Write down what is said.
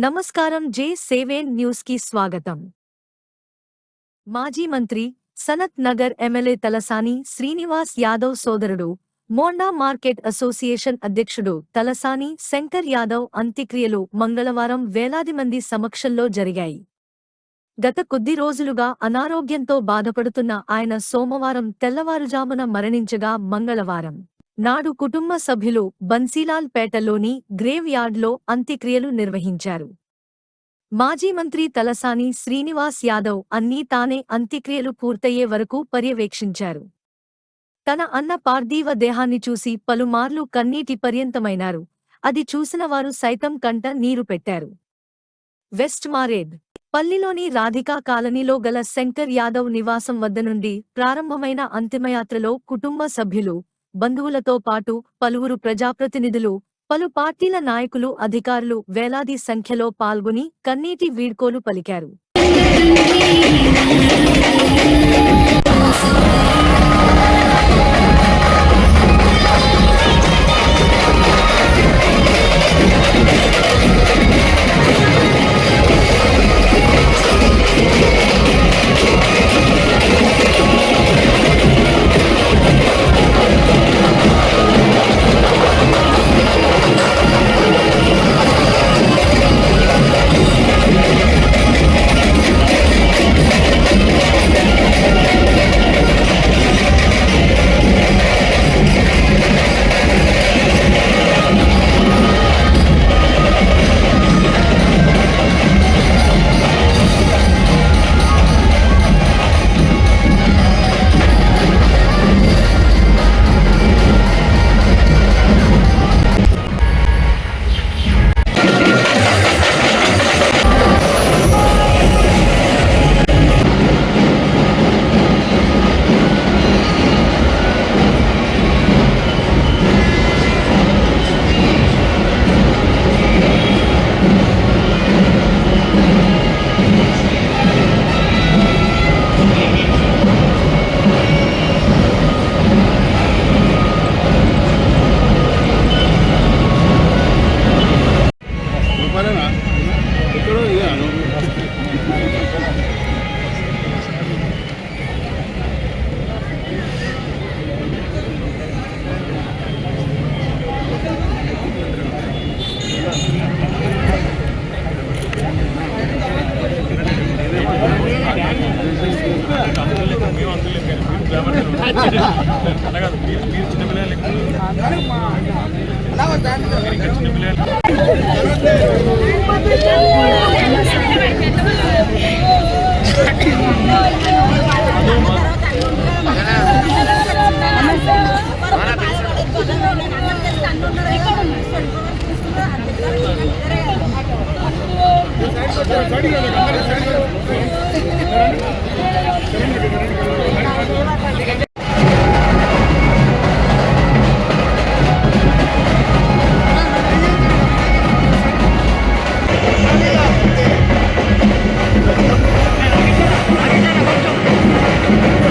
నమస్కారం జే సేవేన్ న్యూస్కి స్వాగతం. మాజీ మంత్రి సనత్ నగర్ ఎమ్మెల్యే తలసాని శ్రీనివాస్ యాదవ్ సోదరుడు మోండా మార్కెట్ అసోసియేషన్ అధ్యక్షుడు తలసాని శంకర్ యాదవ్ అంత్యక్రియలు మంగళవారం వేలాది మంది సమక్షంలో జరిగాయి. గత కొద్ది రోజులుగా అనారోగ్యంతో బాధపడుతున్న ఆయన సోమవారం తెల్లవారుజామున మరణించగా మంగళవారం. నాడు కుటుంబ సభ్యులు బన్సీలాల్ పేటలోని గ్రేవ్ యార్డ్లో అంత్యక్రియలు నిర్వహించారు. మాజీ మంత్రి తలసాని శ్రీనివాస్ యాదవ్ అన్నీ తానే అంత్యక్రియలు పూర్తయ్యే వరకు పర్యవేక్షించారు. తన అన్న పార్థీవ దేహాన్ని చూసి పలుమార్లు కన్నీటి పర్యంతమైనారు. అది చూసిన వారు సైతం కంట నీరు పెట్టారు. వెస్ట్ మారేడ్ పల్లిలోని రాధికా కాలనీలో గల శంకర్ యాదవ్ నివాసం వద్ద నుండి ప్రారంభమైన అంతిమయాత్రలో కుటుంబ సభ్యులు బంధువులతో పాటు పలువురు ప్రజాప్రతినిధులు పలు పార్టీల నాయకులు అధికారులు వేలాది సంఖ్యలో పాల్గొని కన్నీటి వీడ్కోలు పలికారు. చిన్నపిల్లలు